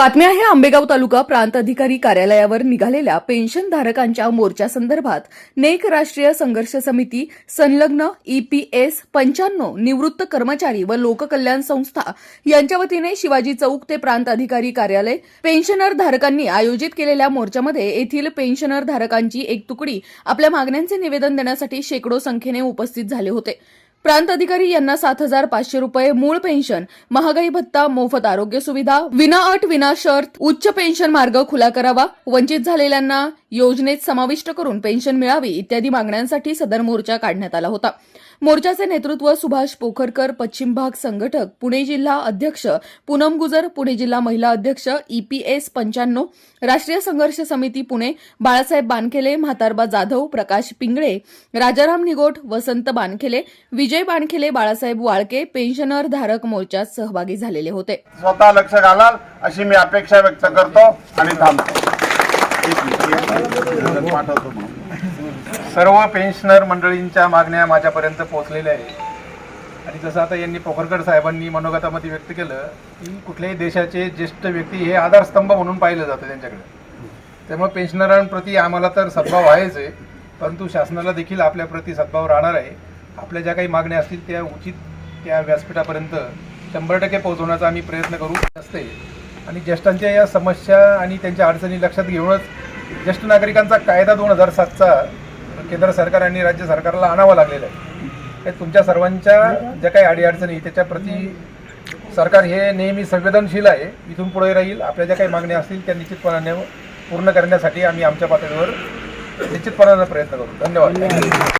बातमी आहे आंबेगाव तालुका प्रांत अधिकारी कार्यालयावर निघालेल्या पेन्शनधारकांच्या मोर्चासंदर्भात नेक राष्ट्रीय संघर्ष समिती संलग्न ईपीएस पंच्याण्णव निवृत्त कर्मचारी व लोककल्याण संस्था यांच्या वतीने शिवाजी चौक ते प्रांत अधिकारी कार्यालय पेन्शनर धारकांनी आयोजित केलेल्या मोर्चामध्ये येथील पेन्शनर धारकांची एक तुकडी आपल्या मागण्यांचे निवेदन देण्यासाठी शेकडो संख्येने उपस्थित झाले होते. प्रांत अधिकारी यांना सात हजार पाचशे रुपये मूळ पेन्शन महागाई भत्ता मोफत आरोग्य सुविधा विना अट विना शर्त उच्च पेन्शन मार्ग खुला करावा वंचित झालेल्यांना योजनेत समाविष्ट करून पेन्शन मिळावी इत्यादी मागण्यांसाठी सदर मोर्चा काढण्यात आला होता. मोर्चाचे नेतृत्व सुभाष पोखरकर पश्चिम भाग संघटक पुणे जिल्हा अध्यक्ष पूनम गुजर पुणे जिल्हा महिला अध्यक्ष ईपीएस पंच्याण्णव राष्ट्रीय संघर्ष समिती पुणे बाळासाहेब बानखेले म्हातारबा जाधव प्रकाश पिंगळे राजाराम निगोट वसंत बानखेले विजय बानखेले बाळासाहेब वाळके पेन्शनर धारक मोर्चात सहभागी झालेले होते. स्वतः लक्ष घालाल अशी मी अपेक्षा व्यक्त करतो आणि थांबतो. पाठवतो सर्व पेन्शनर मंडळींच्या मागण्या माझ्यापर्यंत पोहोचलेल्या आहेत. आणि जसं आता यांनी पोखरकर साहेबांनी मनोगतामध्ये व्यक्त केलं की कुठल्याही देशाचे ज्येष्ठ व्यक्ती हे आधारस्तंभ म्हणून पाहिलं जातं त्यांच्याकडे. त्यामुळे पेन्शनरांप्रती आम्हाला तर सद्भाव आहेच आहे परंतु शासनाला देखील आपल्याप्रती सद्भाव राहणार आहे. आपल्या ज्या काही मागण्या असतील त्या उचित त्या व्यासपीठापर्यंत शंभर टक्के पोहोचवण्याचा आम्ही प्रयत्न करू. असते आणि ज्येष्ठांच्या या समस्या आणि त्यांच्या अडचणी लक्षात घेऊनच ज्येष्ठ नागरिकांचा कायदा दोन हजार सातचा केंद्र सरकार आणि राज्य सरकारला आणावा लागलेला आहे. हे तुमच्या सर्वांच्या ज्या काही अडीअडचणी त्याच्याप्रती सरकार हे नेहमी संवेदनशील आहे. इथून पुढे राहील. आपल्या ज्या काही मागण्या असतील त्या निश्चितपणाने पूर्ण करण्यासाठी आम्ही आमच्या पातळीवर निश्चितपणाने प्रयत्न करू. धन्यवाद.